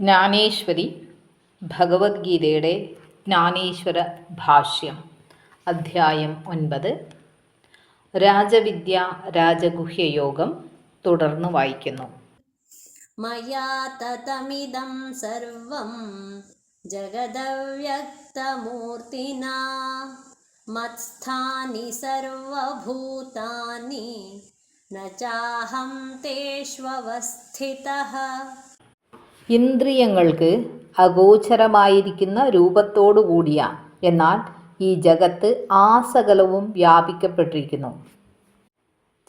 ജ്ഞാനേശ്വരി ഭഗവത്ഗീതയുടെ ജ്ഞാനേശ്വര ഭാഷ്യം അധ്യായം ഒൻപത്. രാജവിദ്യ രാജഗുഹ്യയോഗം തുടർന്ന് വായിക്കുന്നു. മയാ തതമിതം സർവം ജഗദവ്യക്തമൂർത്തിന. മത്സ്ഥാനി സർവഭൂതാനി നാഹം തേഷ്വസ്ഥിത ഇന്ദ്രിയങ്ങൾക്ക് അഗോചരമായിരിക്കുന്ന രൂപത്തോടുകൂടിയ എന്നാൽ ഈ ജഗത്ത് ആസകലവും വ്യാപിക്കപ്പെട്ടിരിക്കുന്നു.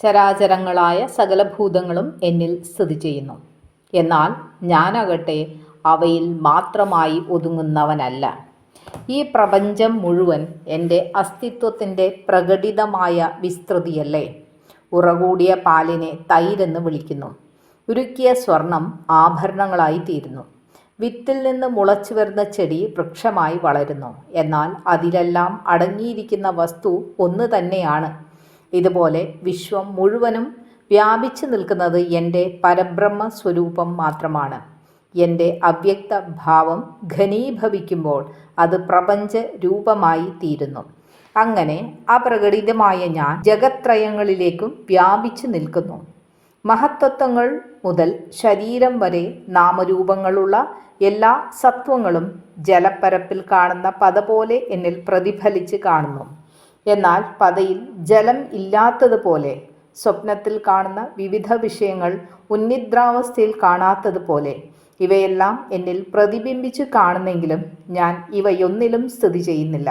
ചരാചരങ്ങളായ സകല ഭൂതങ്ങളും എന്നിൽ സ്ഥിതി ചെയ്യുന്നു എന്നാൽ ഞാനാകട്ടെ അവയിൽ മാത്രമായി ഒതുങ്ങുന്നവനല്ല. ഈ പ്രപഞ്ചം മുഴുവൻ എന്റെ അസ്തിത്വത്തിന്റെ പ്രകടിതമായ വിസ്തൃതിയല്ലേ? ഉറകൂടിയ പാലിനെ തൈരെന്ന് വിളിക്കുന്നു. ഉരുക്കിയ സ്വർണം ആഭരണങ്ങളായി തീരുന്നു. വിത്തിൽ നിന്ന് മുളച്ചു വരുന്ന ചെടി വൃക്ഷമായി വളരുന്നു. എന്നാൽ അതിലെല്ലാം അടങ്ങിയിരിക്കുന്ന വസ്തു ഒന്ന് തന്നെയാണ്. ഇതുപോലെ വിശ്വം മുഴുവനും വ്യാപിച്ചു നിൽക്കുന്നത് എന്റെ പരബ്രഹ്മ സ്വരൂപം മാത്രമാണ്. എന്റെ അവ്യക്ത ഭാവം ഘനീഭവിക്കുമ്പോൾ അത് പ്രപഞ്ച രൂപമായി തീരുന്നു. അങ്ങനെ അപ്രകടിതമായ ഞാൻ ജഗത്രയങ്ങളിലേക്കും വ്യാപിച്ചു നിൽക്കുന്നു. മഹത്തത്വങ്ങൾ മുതൽ ശരീരം വരെ നാമരൂപങ്ങളുള്ള എല്ലാ സത്വങ്ങളും ജലപ്പരപ്പിൽ കാണുന്ന പത പോലെ എന്നിൽ പ്രതിഫലിച്ച് കാണുന്നു. എന്നാൽ പതയിൽ ജലം ഇല്ലാത്തതുപോലെ സ്വപ്നത്തിൽ കാണുന്ന വിവിധ വിഷയങ്ങൾ ഉന്നിദ്രാവസ്ഥയിൽ കാണാത്തതുപോലെ ഇവയെല്ലാം എന്നിൽ പ്രതിബിംബിച്ച് കാണുന്നെങ്കിലും ഞാൻ ഇവയൊന്നിലും സ്ഥിതി ചെയ്യുന്നില്ല.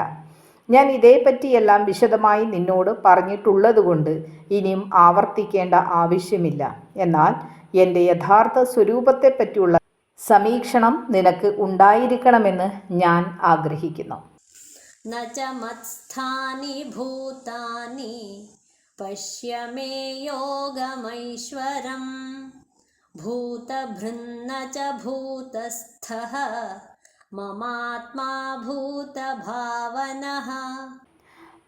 ഞാൻ ഇതേപ്പറ്റിയെല്ലാം വിശദമായി നിന്നോട് പറഞ്ഞിട്ടുള്ളതുകൊണ്ട് ഇനിയും ആവർത്തിക്കേണ്ട ആവശ്യമില്ല. എന്നാൽ എന്റെ യഥാർത്ഥ സ്വരൂപത്തെപ്പറ്റിയുള്ള സമീക്ഷണം നിനക്ക് ഉണ്ടായിരിക്കണമെന്ന് ഞാൻ ആഗ്രഹിക്കുന്നു. ഭൂതാനി യോഗമൈശ്വരം ഭൂതഭൃന്ന ഭൂതസ്ഥ മമാത്മാ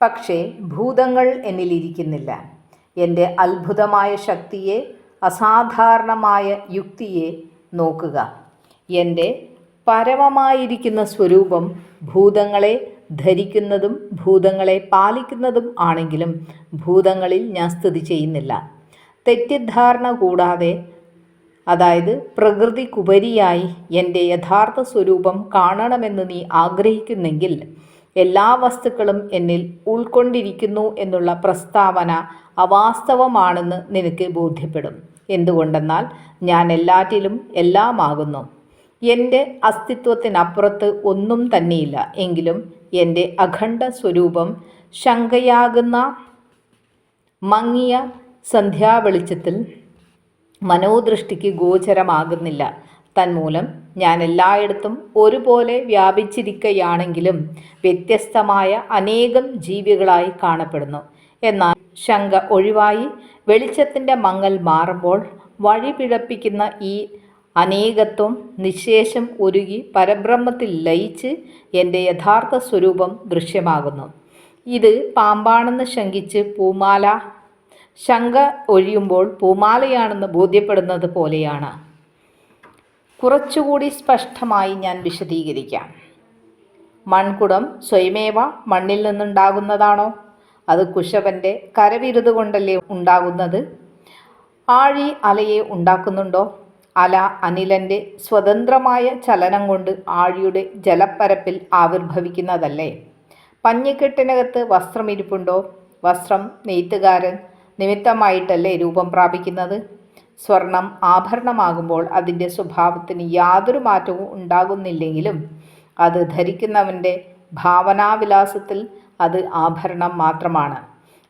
പക്ഷേ ഭൂതങ്ങൾ എന്നിലിരിക്കുന്നില്ല. എന്റെ അത്ഭുതമായ ശക്തിയെ അസാധാരണമായ യുക്തിയെ നോക്കുക. എന്റെ പരമമായിരിക്കുന്ന സ്വരൂപം ഭൂതങ്ങളെ ധരിക്കുന്നതും ഭൂതങ്ങളെ പാലിക്കുന്നതും ആണെങ്കിലും ഭൂതങ്ങളിൽ ഞാൻ സ്ഥിതി ചെയ്യുന്നില്ല. തെറ്റിദ്ധാരണ കൂടാതെ അതായത് പ്രകൃതിക്കുപരിയായി എന്റെ യഥാർത്ഥ സ്വരൂപം കാണണമെന്ന് നീ ആഗ്രഹിക്കുന്നെങ്കിൽ എല്ലാ വസ്തുക്കളും എന്നിൽ ഉൾക്കൊണ്ടിരിക്കുന്നു എന്നുള്ള പ്രസ്താവന അവാസ്തവമാണെന്ന് നിനക്ക് ബോധ്യപ്പെടും. എന്തുകൊണ്ടെന്നാൽ ഞാൻ എല്ലാറ്റിലും എല്ലാമാകുന്നു. എന്റെ അസ്തിത്വത്തിനപ്പുറത്ത് ഒന്നും തന്നെയില്ല. എങ്കിലും എന്റെ അഖണ്ഡ സ്വരൂപം ശങ്കയാകുന്ന മങ്ങിയ സന്ധ്യാവെളിച്ചത്തിൽ മനോദൃഷ്ടിക്ക് ഗോചരമാകുന്നില്ല. തന്മൂലം ഞാൻ എല്ലായിടത്തും ഒരുപോലെ വ്യാപിച്ചിരിക്കുകയാണെങ്കിലും വ്യത്യസ്തമായ അനേകം ജീവികളായി കാണപ്പെടുന്നു. എന്നാൽ ശങ്ക ഒഴിവായി വെളിച്ചത്തിന്റെ മങ്ങൽ മാറുമ്പോൾ വഴി പിഴപ്പിക്കുന്ന ഈ അനേകത്വം നിശേഷം ഒരുകി പരബ്രഹ്മത്തിൽ ലയിച്ച് എന്റെ യഥാർത്ഥ സ്വരൂപം ദൃശ്യമാകുന്നു. ഇത് പാമ്പാണെന്ന് ശങ്കിച്ച് പൂമാല ശങ്ക ഒഴിയുമ്പോൾ പൂമാലയാണെന്ന് ബോധ്യപ്പെടുന്നത് പോലെയാണ്. കുറച്ചുകൂടി സ്പഷ്ടമായി ഞാൻ വിശദീകരിക്കാം. മൺകുടം സ്വയമേവ മണ്ണിൽ നിന്നുണ്ടാകുന്നതാണോ? അത് കുശവന്റെ കരവിരുത് കൊണ്ടല്ലേ ഉണ്ടാകുന്നത്? ആഴി അലയെ ഉണ്ടാക്കുന്നുണ്ടോ? അല അനിലന്റെ സ്വതന്ത്രമായ ചലനം കൊണ്ട് ആഴിയുടെ ജലപ്പരപ്പിൽ ആവിർഭവിക്കുന്നതല്ലേ? പഞ്ഞിക്കെട്ടിനകത്ത് വസ്ത്രമിരിപ്പുണ്ടോ? വസ്ത്രം നെയ്ത്തുകാരൻ നിമിത്തമായിട്ടല്ലേ രൂപം പ്രാപിക്കുന്നത്? സ്വർണം ആഭരണമാകുമ്പോൾ അതിന്റെ സ്വഭാവത്തിന് യാതൊരു മാറ്റവും ഉണ്ടാകുന്നില്ലെങ്കിലും അത് ധരിക്കുന്നവന്റെ ഭാവനാവിലാസത്തിൽ അത് ആഭരണം മാത്രമാണ്.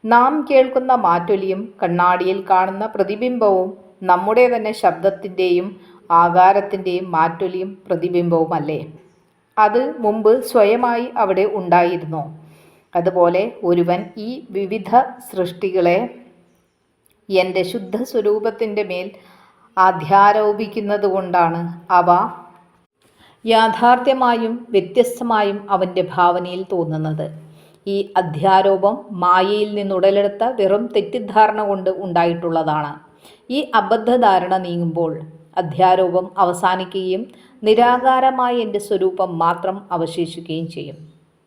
നാം കേൾക്കുന്ന മാറ്റൊലിയും കണ്ണാടിയിൽ കാണുന്ന പ്രതിബിംബവും നമ്മുടെ തന്നെ ശബ്ദത്തിന്റെയും ആകാരത്തിന്റെയും മാറ്റൊലിയും പ്രതിബിംബവുമല്ലേ? അത് മുമ്പ് സ്വയമായി അവിടെ ഉണ്ടായിരുന്നു. അതുപോലെ ഒരുവൻ ഈ വിവിധ സൃഷ്ടികളെ എന്റെ ശുദ്ധ സ്വരൂപത്തിന്റെ മേൽ അധ്യാരോപിക്കുന്നത് കൊണ്ടാണ് അവ യാഥാർത്ഥ്യമായും വ്യത്യസ്തമായും അവന്റെ ഭാവനയിൽ തോന്നുന്നത്. ഈ അധ്യാരോപം മായയിൽ നിന്നുടലെടുത്ത വെറും തെറ്റിദ്ധാരണ കൊണ്ട് ഉണ്ടായിട്ടുള്ളതാണ്. ഈ അബദ്ധധാരണ നീങ്ങുമ്പോൾ അധ്യാരോപം അവസാനിക്കുകയും നിരാകാരമായ എന്റെ സ്വരൂപം മാത്രം അവശേഷിക്കുകയും ചെയ്യും.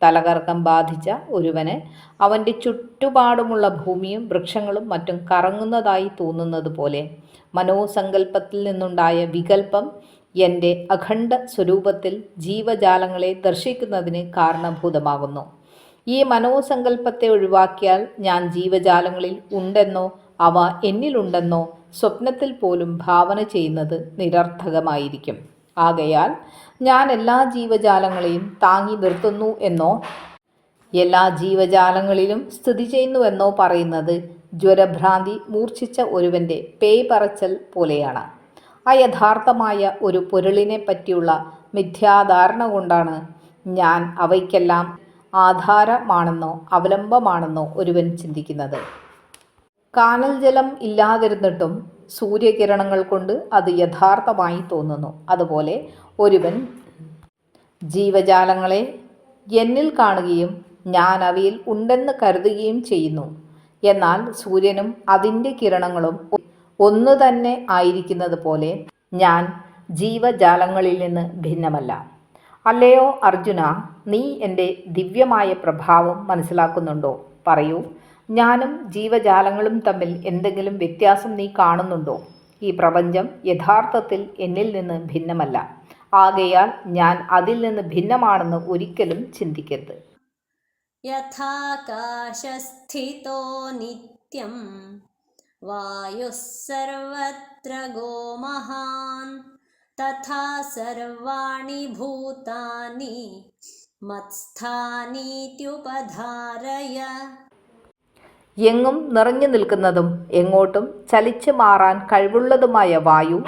തലകറക്കം ബാധിച്ച ഒരുവന് അവന്റെ ചുറ്റുപാടുമുള്ള ഭൂമിയും വൃക്ഷങ്ങളും മറ്റും കറങ്ങുന്നതായി തോന്നുന്നത് പോലെ മനോസങ്കല്പത്തിൽ നിന്നുണ്ടായ വികല്പം എന്റെ അഖണ്ഡ സ്വരൂപത്തിൽ ജീവജാലങ്ങളെ ദർശിക്കുന്നതിന് കാരണഭൂതമാകുന്നു. ഈ മനോസങ്കല്പത്തെ ഒഴിവാക്കിയാൽ ഞാൻ ജീവജാലങ്ങളിൽ ഉണ്ടെന്നോ അവ എന്നിലുണ്ടെന്നോ സ്വപ്നത്തിൽ പോലും ഭാവന ചെയ്യുന്നത് നിരർത്ഥകമായിരിക്കും. ആകയാൽ ഞാൻ എല്ലാ ജീവജാലങ്ങളെയും താങ്ങി നിർത്തുന്നു എന്നോ? എല്ലാ ജീവജാലങ്ങളിലും സ്ഥിതി ചെയ്യുന്നുവെന്നോ പറയുന്നത് ജ്വരഭ്രാന്തി മൂർച്ഛിച്ച ഒരുവന്റെ പേയ് പറച്ചൽ പോലെയാണ്. യഥാർത്ഥമായ ഒരു പൊരുളിനെ പറ്റിയുള്ള മിഥ്യാധാരണ കൊണ്ടാണ് ഞാൻ അവയ്ക്കെല്ലാം ആധാരമാണെന്നോ അവലംബമാണെന്നോ ഒരുവൻ ചിന്തിക്കുന്നത്. കാനൽ ജലം ഇല്ലാതിരുന്നിട്ടും സൂര്യകിരണങ്ങൾ കൊണ്ട് അത് യഥാർത്ഥമായി തോന്നുന്നു. അതുപോലെ ഒരുവൻ ജീവജാലങ്ങളെ എന്നിൽ കാണുകയും ഞാൻ അവയിൽ ഉണ്ടെന്ന് കരുതുകയും ചെയ്യുന്നു. എന്നാൽ സൂര്യനും അതിന്റെ കിരണങ്ങളും ഒന്നു തന്നെ ആയിരിക്കുന്നത് പോലെ ഞാൻ ജീവജാലങ്ങളിൽ നിന്ന് ഭിന്നമല്ല. അല്ലയോ അർജുന നീ എന്റെ ദിവ്യമായ പ്രഭാവം മനസ്സിലാക്കുന്നുണ്ടോ? പറയൂ. ഞാനും ജീവജാലങ്ങളും തമ്മിൽ എന്തെങ്കിലും വ്യത്യാസം നീ കാണുന്നുണ്ടോ? ഈ പ്രപഞ്ചം യഥാർത്ഥത്തിൽ എന്നിൽ നിന്ന് ഭിന്നമല്ല. ആകയാൽ ഞാൻ അതിൽ നിന്ന് ഭിന്നമാണെന്ന് ഒരിക്കലും ചിന്തിക്കരുത്. യഥാകാശസ്ഥിതോ നിത്യം. വായുസർവത്ര ഗോമഹാൻ. തഥാ സർവാണി ഭൂതാനി. മത്സ്ഥാനീത്യുപധാരയ. എങ്ങും നിറഞ്ഞു നിൽക്കുന്നതും എങ്ങോട്ടും ചലിച്ചു മാറാൻ കഴിവുള്ളതുമായ വായു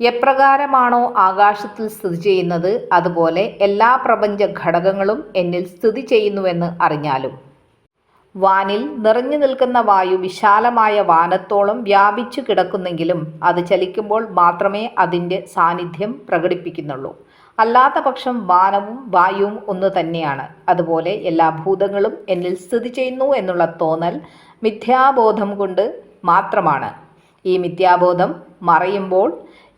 എപ്രകാരമാണോ ആകാശത്തിൽ സ്ഥിതി ചെയ്യുന്നത് അതുപോലെ എല്ലാ പ്രപഞ്ച ഘടകങ്ങളും എന്നിൽ സ്ഥിതി ചെയ്യുന്നുവെന്ന് അറിഞ്ഞാലും. വാനിൽ നിറഞ്ഞു നിൽക്കുന്ന വായു വിശാലമായ വാനത്തോളം വ്യാപിച്ചു കിടക്കുന്നെങ്കിലും അത് ചലിക്കുമ്പോൾ മാത്രമേ അതിന്റെ സാന്നിധ്യം പ്രകടിപ്പിക്കുന്നുള്ളൂ. അല്ലാത്ത പക്ഷം വാനവും വായുവും ഒന്ന് തന്നെയാണ്. അതുപോലെ എല്ലാ ഭൂതങ്ങളും എന്നിൽ സ്ഥിതി ചെയ്യുന്നു എന്നുള്ള തോന്നൽ മിഥ്യാബോധം കൊണ്ട് മാത്രമാണ്. ഈ മിഥ്യാബോധം മറയുമ്പോൾ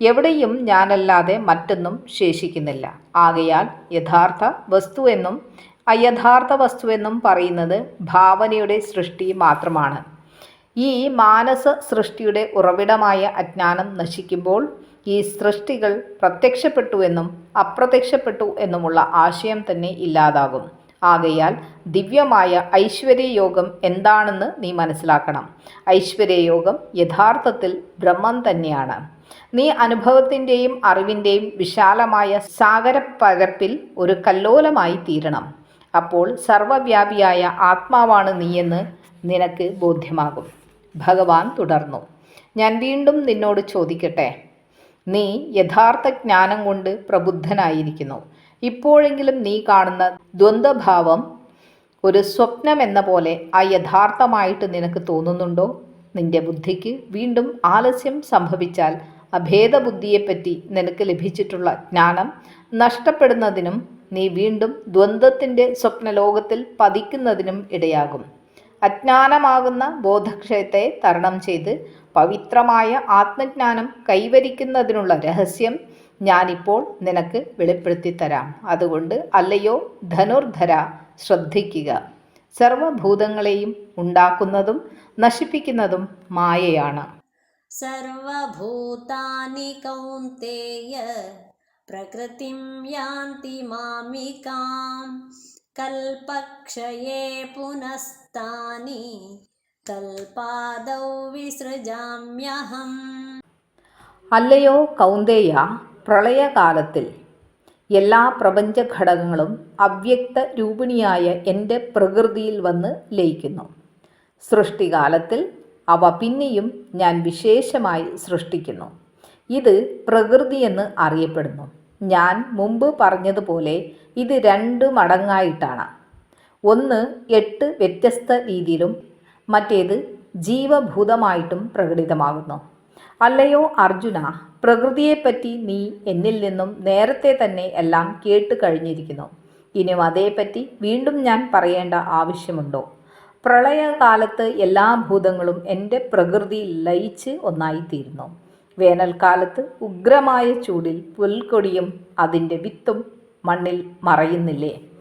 എവിടെയും ഞാനല്ലാതെ മറ്റൊന്നും ശേഷിക്കുന്നില്ല. ആകയാൽ യഥാർത്ഥ വസ്തു എന്നും അയഥാർത്ഥ വസ്തുവെന്നും പറയുന്നത് ഭാവനയുടെ സൃഷ്ടി മാത്രമാണ്. ഈ മാനസ സൃഷ്ടിയുടെ ഉറവിടമായ അജ്ഞാനം നശിക്കുമ്പോൾ ഈ സൃഷ്ടികൾ പ്രത്യക്ഷപ്പെട്ടു എന്നും അപ്രത്യക്ഷപ്പെട്ടു എന്നുമുള്ള ആശയം തന്നെ ഇല്ലാതാകും. ആകയാൽ ദിവ്യമായ ഐശ്വര്യയോഗം എന്താണെന്ന് നീ മനസ്സിലാക്കണം. ഐശ്വര്യയോഗം യഥാർത്ഥത്തിൽ ബ്രഹ്മം തന്നെയാണ്. നീ അനുഭവത്തിന്റെയും അറിവിന്റെയും വിശാലമായ സാഗരപ്പരപ്പിൽ ഒരു കല്ലോലമായി തീരണം. അപ്പോൾ സർവവ്യാപിയായ ആത്മാവാണ് നീയെന്ന് നിനക്ക് ബോധ്യമാകും. ഭഗവാൻ തുടർന്നു. ഞാൻ വീണ്ടും നിന്നോട് ചോദിക്കട്ടെ? നീ യഥാർത്ഥ ജ്ഞാനം കൊണ്ട് പ്രബുദ്ധനായിരിക്കുന്നു. ഇപ്പോഴെങ്കിലും നീ കാണുന്ന ദ്വന്ദ്ഭാവം ഒരു സ്വപ്നം എന്ന പോലെ അയഥാർത്ഥമായിട്ട് നിനക്ക് തോന്നുന്നുണ്ടോ? നിന്റെ ബുദ്ധിക്ക് വീണ്ടും ആലസ്യം സംഭവിച്ചാൽ അഭേദബുദ്ധിയെപ്പറ്റി നിനക്ക് ലഭിച്ചിട്ടുള്ള ജ്ഞാനം നഷ്ടപ്പെടുന്നതിനും നീ വീണ്ടും ദ്വന്ദ്വത്തിന്റെ സ്വപ്നലോകത്തിൽ പതിക്കുന്നതിനും ഇടയാകും. അജ്ഞാനമാകുന്ന ബോധക്ഷയത്തെ തരണം ചെയ്ത് പവിത്രമായ ആത്മജ്ഞാനം കൈവരിക്കുന്നതിനുള്ള രഹസ്യം ഞാനിപ്പോൾ നിനക്ക് വെളിപ്പെടുത്തി തരാം അതുകൊണ്ട് അല്ലയോ ധനുർധര ശ്രദ്ധിക്കുക. സർവഭൂതങ്ങളെയും ഉണ്ടാക്കുന്നതും നശിപ്പിക്കുന്നതും മായയാണ്. സർവഭൂതാനി കൗന്തേയ പ്രകൃതിം യാന്തി മാമികാം. കൽപക്ഷയേ പുനസ്താനി തൽപാദൗ വിസൃജാമ്യഹം അല്ലയോ കൗന്ദേയ പ്രളയകാലത്തിൽ എല്ലാ പ്രപഞ്ച ഘടകങ്ങളും അവ്യക്ത രൂപിണിയായ എന്റെ പ്രകൃതിയിൽ വന്ന് ലയിക്കുന്നു. സൃഷ്ടികാലത്തിൽ അവ പിന്നെയും ഞാൻ വിശേഷമായി സൃഷ്ടിക്കുന്നു. ഇത് പ്രകൃതി എന്ന് അറിയപ്പെടുന്നു. ഞാൻ മുമ്പ് പറഞ്ഞതുപോലെ ഇത് രണ്ട് മടങ്ങായിട്ടാണ്. ഒന്ന് എട്ട് വ്യത്യസ്ത രീതിയിലും മറ്റേത് ജീവഭൂതമായിട്ടും പ്രകടിതമാകുന്നു. അല്ലയോ അർജുന പ്രകൃതിയെപ്പറ്റി നീ എന്നിൽ നിന്നും നേരത്തെ തന്നെ എല്ലാം കേട്ട് കഴിഞ്ഞിരിക്കുന്നു. ഇനിയും അതേപ്പറ്റി വീണ്ടും ഞാൻ പറയേണ്ട ആവശ്യമുണ്ടോ? പ്രളയകാലത്ത് എല്ലാ ഭൂതങ്ങളും എന്റെ പ്രകൃതി ലയിച്ച് ഒന്നായിത്തീരുന്നു. വേനൽക്കാലത്ത് ഉഗ്രമായ ചൂടിൽ പുൽക്കൊടിയും അതിന്റെ വിത്തും മണ്ണിൽ മറയുന്നില്ലേ?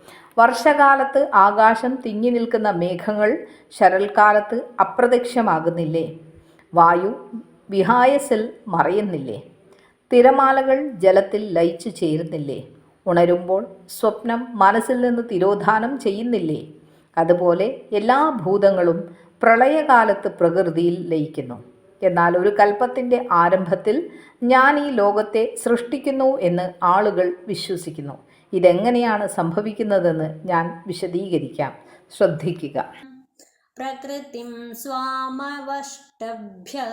വർഷകാലത്ത് ആകാശം തിങ്ങി നിൽക്കുന്ന മേഘങ്ങൾ ശരൽക്കാലത്ത് അപ്രത്യക്ഷമാകുന്നില്ലേ? വായു വിഹായസിൽ മറയുന്നില്ലേ? തിരമാലകൾ ജലത്തിൽ ലയിച്ചു ചേരുന്നില്ലേ? ഉണരുമ്പോൾ സ്വപ്നം മനസ്സിൽ നിന്ന് തിരോധാനം ചെയ്യുന്നില്ലേ? അതുപോലെ എല്ലാ ഭൂതങ്ങളും പ്രളയകാലത്ത് പ്രകൃതിയിൽ ലയിക്കുന്നു. എന്നാൽ ഒരു കൽപ്പത്തിന്റെ ആരംഭത്തിൽ ഞാൻ ഈ ലോകത്തെ സൃഷ്ടിക്കുന്നു എന്ന് ആളുകൾ വിശ്വസിക്കുന്നു. ഇതെങ്ങനെയാണ് സംഭവിക്കുന്നതെന്ന് ഞാൻ വിശദീകരിക്കാം. ശ്രദ്ധിക്കുക. പ്രകൃതിം സ്വാമവഷ്ടഭ്യ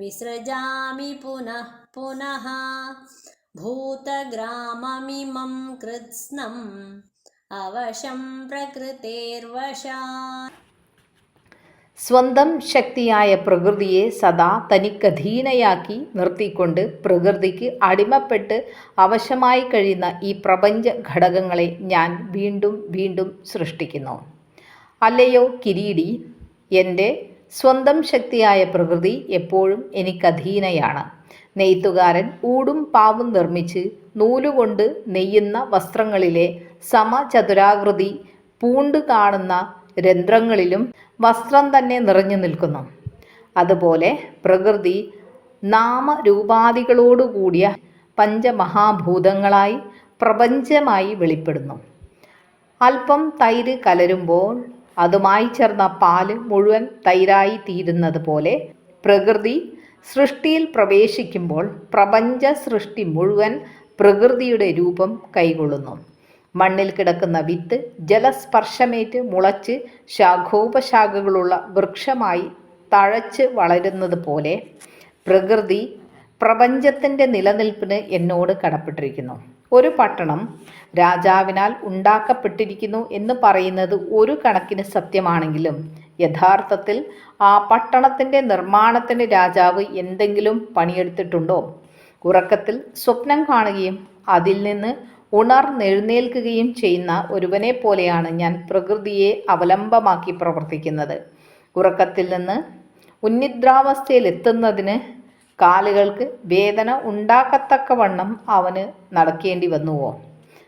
വിസൃജാമി പുനഃ പുനഃ ഭൂതഗ്രാമമിമം കൃത്സ്നം അവശം പ്രകൃതേർവശാ സ്വന്തം ശക്തിയായ പ്രകൃതിയെ സദാ തനിക്കധീനയാക്കി നിർത്തിക്കൊണ്ട് പ്രകൃതിക്ക് അടിമപ്പെട്ട് അവശമായി കഴിയുന്ന ഈ പ്രപഞ്ച ഘടകങ്ങളെ ഞാൻ വീണ്ടും വീണ്ടും സൃഷ്ടിക്കുന്നു. അല്ലയോ കിരീടി എന്റെ സ്വന്തം ശക്തിയായ പ്രകൃതി എപ്പോഴും എനിക്കധീനയാണ് നെയ്ത്തുകാരൻ ഊടും പാവും നിർമ്മിച്ച് നൂലുകൊണ്ട് നെയ്യുന്ന വസ്ത്രങ്ങളിലെ സമചതുരാകൃതി പൂണ്ട് കാണുന്ന രന്ധ്രങ്ങളിലും വസ്ത്രം തന്നെ നിറഞ്ഞു നിൽക്കുന്നു. അതുപോലെ പ്രകൃതി നാമരൂപാദികളോടുകൂടിയ പഞ്ചമഹാഭൂതങ്ങളായി പ്രപഞ്ചമായി വെളിപ്പെടുന്നു. അല്പം തൈര് കലരുമ്പോൾ അതുമായി ചേർന്ന പാൽ മുഴുവൻ തൈരായി തീരുന്നത് പോലെ പ്രകൃതി സൃഷ്ടിയിൽ പ്രവേശിക്കുമ്പോൾ പ്രപഞ്ച സൃഷ്ടി മുഴുവൻ പ്രകൃതിയുടെ രൂപം കൈകൊള്ളുന്നു. മണ്ണിൽ കിടക്കുന്ന വിത്ത് ജലസ്പർശമേറ്റ് മുളച്ച് ശാഖോപശാഖകളുള്ള വൃക്ഷമായി തഴച്ച് വളരുന്നത് പോലെ പ്രകൃതി പ്രപഞ്ചത്തിന്റെ നിലനിൽപ്പിന് എന്നോട് കടപ്പെട്ടിരിക്കുന്നു. ഒരു പട്ടണം രാജാവിനാൽ ഉണ്ടാക്കപ്പെട്ടിരിക്കുന്നു എന്ന് പറയുന്നത് ഒരു കണക്കിന് സത്യമാണെങ്കിലും യഥാർത്ഥത്തിൽ ആ പട്ടണത്തിന്റെ നിർമ്മാണത്തിന് രാജാവ് എന്തെങ്കിലും പണിയെടുത്തിട്ടുണ്ടോ? ഉറക്കത്തിൽ സ്വപ്നം കാണുകയും അതിൽ നിന്ന് ഉണർന്നെഴുന്നേൽക്കുകയും ചെയ്യുന്ന ഒരുവനെ പോലെയാണ് ഞാൻ പ്രകൃതിയെ അവലംബമാക്കി പ്രവർത്തിക്കുന്നത്. ഉറക്കത്തിൽ നിന്ന് ഉന്നിദ്രാവസ്ഥയിൽ എത്തുന്നതിന് കാലുകൾക്ക് വേദന ഉണ്ടാക്കത്തക്കവണ്ണം അവന് നടക്കേണ്ടി വന്നുവോ?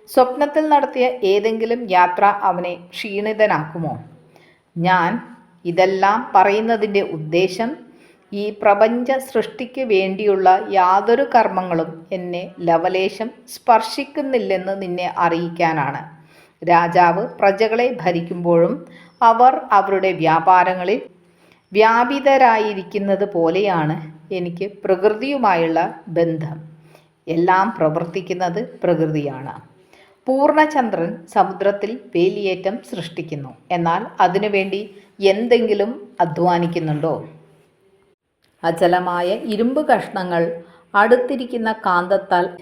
സ്വപ്നത്തിൽ നടത്തിയ ഏതെങ്കിലും യാത്ര അവനെ ക്ഷീണിതനാക്കുമോ? ഞാൻ ഇതെല്ലാം പറയുന്നതിന്റെ ഉദ്ദേശം ഈ പ്രപഞ്ച സൃഷ്ടിക്ക് വേണ്ടിയുള്ള യാതൊരു കർമ്മങ്ങളും എന്നെ ലവലേശം സ്പർശിക്കുന്നില്ലെന്ന് നിന്നെ അറിയിക്കാനാണ്. രാജാവ് പ്രജകളെ ഭരിക്കുമ്പോഴും അവർ അവരുടെ വ്യാപാരങ്ങളിൽ വ്യാപിതരായിരിക്കുന്നത് പോലെയാണ് എനിക്ക് പ്രകൃതിയുമായുള്ള ബന്ധം. എല്ലാം പ്രവർത്തിക്കുന്നത് പ്രകൃതിയാണ്. പൂർണചന്ദ്രൻ സമുദ്രത്തിൽ വേലിയേറ്റം സൃഷ്ടിക്കുന്നു. എന്നാൽ അതിനുവേണ്ടി എന്തെങ്കിലും അധ്വാനിക്കുന്നുണ്ടോ? അചലമായ ഇരുമ്പ് കഷ്ണങ്ങൾ അടുത്തിരിക്കുന്ന കാന്തത്താൽ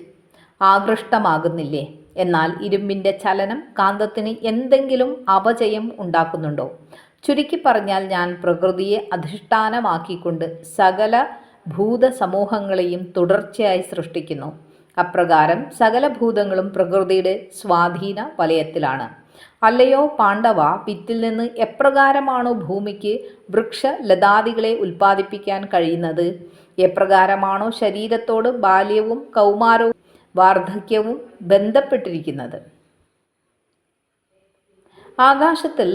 ആകൃഷ്ടമാകുന്നില്ലേ? എന്നാൽ ഇരുമ്പിന്റെ ചലനം കാന്തത്തിന് എന്തെങ്കിലും അപജയം ഉണ്ടാക്കുന്നുണ്ടോ? ചുരുക്കി പറഞ്ഞാൽ ഞാൻ പ്രകൃതിയെ അധിഷ്ഠാനമാക്കിക്കൊണ്ട് സകല ഭൂതസമൂഹങ്ങളെയും തുടർച്ചയായി സൃഷ്ടിക്കുന്നു. അപ്രകാരം സകല ഭൂതങ്ങളും പ്രകൃതിയുടെ സ്വാധീന വലയത്തിലാണ് അല്ലയോ പാണ്ഡവ പിറ്റിൽ നിന്ന് എപ്രകാരമാണോ ഭൂമിക്ക് വൃക്ഷ ലതാദികളെ ഉൽപ്പാദിപ്പിക്കാൻ കഴിയുന്നത്? എപ്രകാരമാണോ ശരീരത്തോട് ബാല്യവും കൗമാരവും വാർദ്ധക്യവും ബന്ധപ്പെട്ടിരിക്കുന്നത്? ആകാശത്തിൽ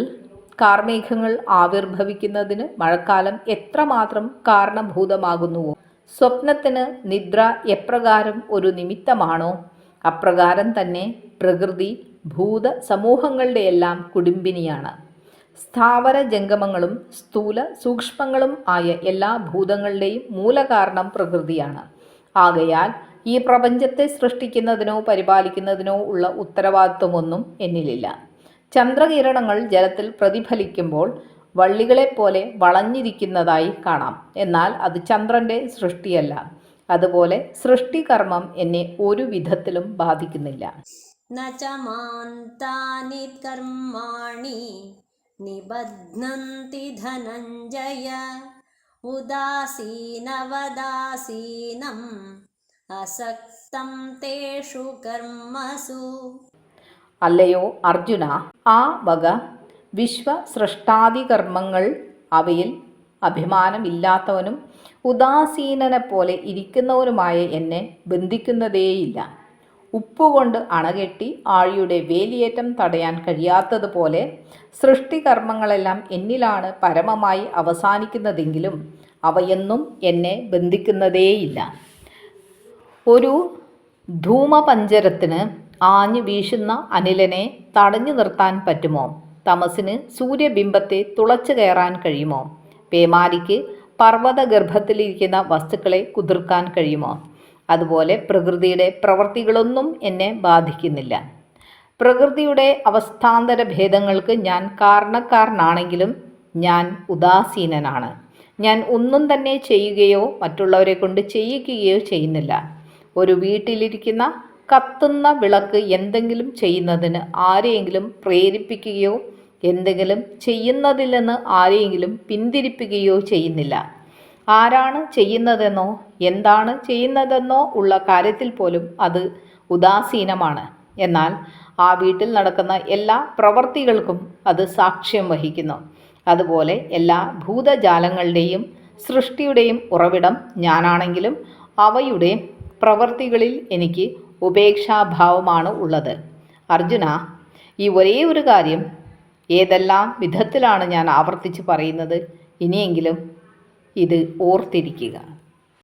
കാർമേഘങ്ങൾ ആവിർഭവിക്കുന്നതിന് മഴക്കാലം എത്രമാത്രം കാരണഭൂതമാകുന്നുവോ സ്വപ്നത്തിന് നിദ്ര എപ്രകാരം ഒരു നിമിത്തമാണോ? അപ്രകാരം തന്നെ പ്രകൃതി ഭൂത സമൂഹങ്ങളുടെയെല്ലാം കുടുംബിനിയാണ്. സ്ഥാവര ജംഗമങ്ങളും സ്ഥൂല സൂക്ഷ്മങ്ങളും ആയ എല്ലാ ഭൂതങ്ങളുടെയും മൂലകാരണം പ്രകൃതിയാണ്. ആകയാൽ ഈ പ്രപഞ്ചത്തെ സൃഷ്ടിക്കുന്നതിനോ പരിപാലിക്കുന്നതിനോ ഉള്ള ഉത്തരവാദിത്വമൊന്നും എന്നിലില്ല. ചന്ദ്രകിരണങ്ങൾ ജലത്തിൽ പ്രതിഫലിക്കുമ്പോൾ വള്ളികളെപ്പോലെ വളഞ്ഞിരിക്കുന്നതായി കാണാം. എന്നാൽ അത് ചന്ദ്രന്റെ സൃഷ്ടിയല്ല. അതുപോലെ സൃഷ്ടികർമ്മം എന്നെ ഒരു വിധത്തിലും ബാധിക്കുന്നില്ല. न च मान्तानि कर्माणि निबध्नन्ति धनञ्जय उदासीनवदासीनम् असक्तं तेषु कर्मसु അല്ലയോ അർജുന ആ വക വിശ്വ സൃഷ്ടാദികർമ്മങ്ങൾ അവയിൽ അഭിമാനമില്ലാത്തവനും ഉദാസീനനെ പോലെ ഇരിക്കുന്നവനുമായ എന്നെ ബന്ധിക്കുന്നതേയില്ല ഉപ്പുകൊണ്ട് അണകെട്ടി ആഴിയുടെ വേലിയേറ്റം തടയാൻ കഴിയാത്തതുപോലെ സൃഷ്ടികർമ്മങ്ങളെല്ലാം എന്നിലാണ് പരമമായി അവസാനിക്കുന്നതെങ്കിലും അവയെന്നും എന്നെ ബന്ധിക്കുന്നതേയില്ല. ഒരു ധൂമപഞ്ചരത്തിന് ആഞ്ഞു വീശുന്ന അനിലനെ തടഞ്ഞു നിർത്താൻ പറ്റുമോ? തമസിന് സൂര്യബിംബത്തെ തുളച്ചു കയറാൻ കഴിയുമോ? പേമാരിക്ക് പർവതഗർഭത്തിലിരിക്കുന്ന വസ്തുക്കളെ കുതിർക്കാൻ കഴിയുമോ? അതുപോലെ പ്രകൃതിയുടെ പ്രവൃത്തികളൊന്നും എന്നെ ബാധിക്കുന്നില്ല. പ്രകൃതിയുടെ അവസ്ഥാന്തര ഭേദങ്ങൾക്ക് ഞാൻ കാരണക്കാരനാണെങ്കിലും ഞാൻ ഉദാസീനനാണ്. ഞാൻ ഒന്നും തന്നെ ചെയ്യുകയോ മറ്റുള്ളവരെ കൊണ്ട് ചെയ്യിക്കുകയോ ചെയ്യുന്നില്ല. ഒരു വീട്ടിലിരിക്കുന്ന കത്തുന്ന വിളക്ക് എന്തെങ്കിലും ചെയ്യുന്നതിന് ആരെയെങ്കിലും പ്രേരിപ്പിക്കുകയോ എന്തെങ്കിലും ചെയ്യുന്നതിൽ നിന്ന് ആരെയെങ്കിലും പിന്തിരിപ്പിക്കുകയോ ചെയ്യുന്നില്ല. ആരാണ് ചെയ്യുന്നതെന്നോ എന്താണ് ചെയ്യുന്നതെന്നോ ഉള്ള കാര്യത്തിൽ പോലും അത് ഉദാസീനമാണ്. എന്നാൽ ആ വീട്ടിൽ നടക്കുന്ന എല്ലാ പ്രവർത്തികൾക്കും അത് സാക്ഷ്യം വഹിക്കുന്നു. അതുപോലെ എല്ലാ ഭൂതജാലങ്ങളുടെയും സൃഷ്ടിയുടെയും ഉറവിടം ഞാനാണെങ്കിലും അവയുടെ പ്രവർത്തികളിൽ എനിക്ക് ഉപേക്ഷാഭാവമാണ് ഉള്ളത്. അർജുന ഈ ഒരേ ഒരു കാര്യം ഏതെല്ലാം വിധത്തിലാണ് ഞാൻ ആവർത്തിച്ച് പറയുന്നത്? ഇനിയെങ്കിലും ഇത് ഓർത്തിരിക്കുക.